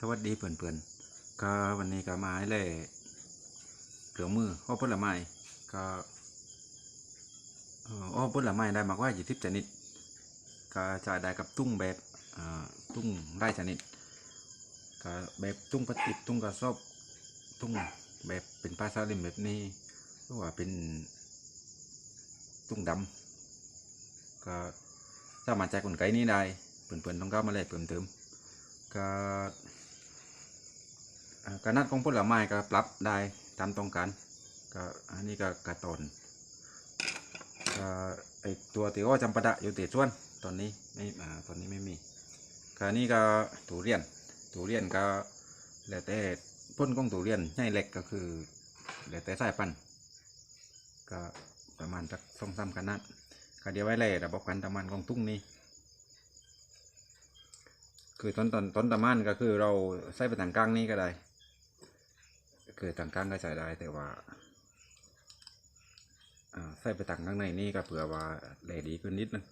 สวัสดีเพื่อนๆก็วันนี้ก็มาให้เล่เหลืองมืออ้อผลไม้ก็อ้อผลไม้ได้มากว่ายี่สิบชนิด ก็จะได้กับตุ้งแบบตุ้งไร่ชนิดก็แบบตุ้งพลาสติกตุ้งกระสอบตุ้งแบบเป็นปลาซาลิมแบบนี้หรือว่าเป็นตุ้งดำก็สามารถใช้กลไกนี้ได้เพื่อนๆต้องเข้ามาเลยเพิ่มเติมก็ การนัดของผลไม้ก็ปรับได้ตามต้องการก็อันนี้ก็กระตนก็ไอตัวที่ว่าจำปาดะอยู่ติดส่วนตอนนี้ไม่อ่าตอนนี้ไม่มีก็นี้ก็ตูเรียนตูเรียนก็แล้วแต่พ่นของตูเรียนใหญ่เล็กก็คือแล้วแต่สายพันธุ์ก็ประมาณสักสองสามขนาดก็เดี๋ยวไว้เลยระบบการทำงานของตุ้งนี้คือต้นต้นต้นตะมันก็คือเราใส่ไปทางกลางนี้ก็ได้ คือทางกลางก็ใส่ได้แต่ว่าใส่ไปทางข้างในนี่ก็เผื่อว่าแหลดีขึ้นนิดนึง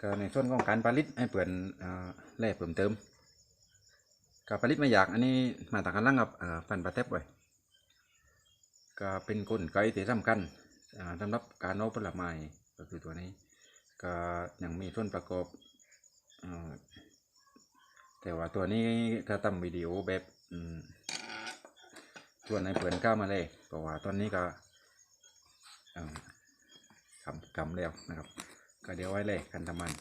ก็ในส่วนของการผลิตให้เปลี่ยนอ่าแหล่เพิ่มเติมการผลิตไม่อยากอันนี้มาต่างกันล่างกับฟันปลาเทปไว้ก็เป็นกลไกที่สำคัญสำหรับการโน้ผลไม้ก็คือตัวนี้ก็ยังมีส่วนประกอบอแต่ว่าตัวนี้ก็ทำวิดีโอแบบ อืมส่วนในเปิดก้ามาเลยเพราะว่าตอนนี้ก็กำกำแล้วนะครับ ก็เดี๋ยวไว้เลยกันทำมัน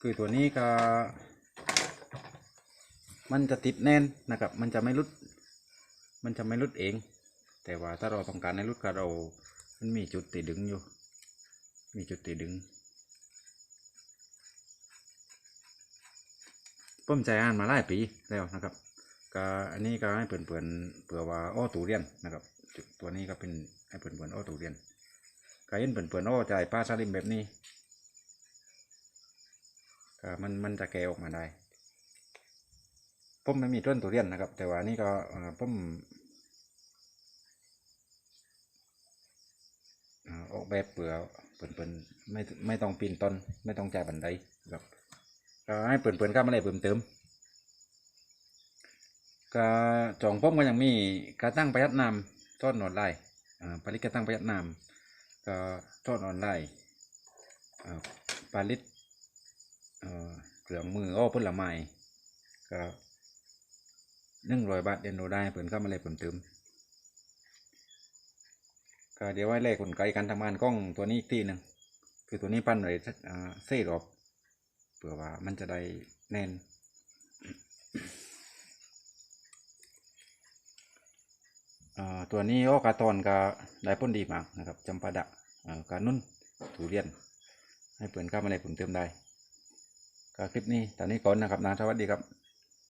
คือตัวนี้ก็มันจะติดแน่นนะครับ มันจะไม่รุด มันจะไม่รุดเอง แต่ว่าถ้าเราต้องการให้รุดกับเรามันมีจุดตีดึงอยู่ มีจุดตีดึงผมใจอ่านมาหลายปีแล้วนะครับก็อันนี้ก็ให้เปื่อนเปื่อนเผื่อว่าอ้อตูเรียนนะครับ ตัวนี้ก็เป็นให้เปื่อนเปื่อนๆอ้อตูเรียนก็เห็นเปื่อนเปื่อนๆอ้อใจป้าซาลิมแบบนี้ก็มันมันจะแกออกมาได้ผมไม่มีต้นทุเรียนนะครับ แต่ว่านี่ก็เอ่อผม ออกแบบเปลือกเปิ่นเปิ่นไม่ไม่ต้องปีนต้นไม่ต้องจ่ายบันไดครับก็ให้เปิ่นเปิ่นๆก็มาเลยเพิ่มเติมก็จองผมก็ยังมีการตั้งประหยัดน้ำทอดออนไลน์อ่าลิตการตั้งประหยัดน้ำก็ทอดออนไลน์อ่าลิตเอ่อเครื่อมืออ้อผลไม้ก็หนึ่งร้อยบาทเดนโนได้เพิ่นข้ามาเลยเพิ่มเติม ก็เดี๋ยวไว้แลกกลไกการทำงานกล้องตัวนี้อีกทีหนึ่งคือตัวนี้ปั้นเลยเส้รอบเผื่อว่ามันจะได้แน่นตัวนี้โอกาตอนก็ได้ผลดีมากนะครับจำปาดะอ่ากานุ่นทุเรียน ให้เปิ่นเข้ามาเลยเพิ่มเติมได้ก็คลิปนี้ตอนนี้ก่อนนะครับนะสวัสดีครับ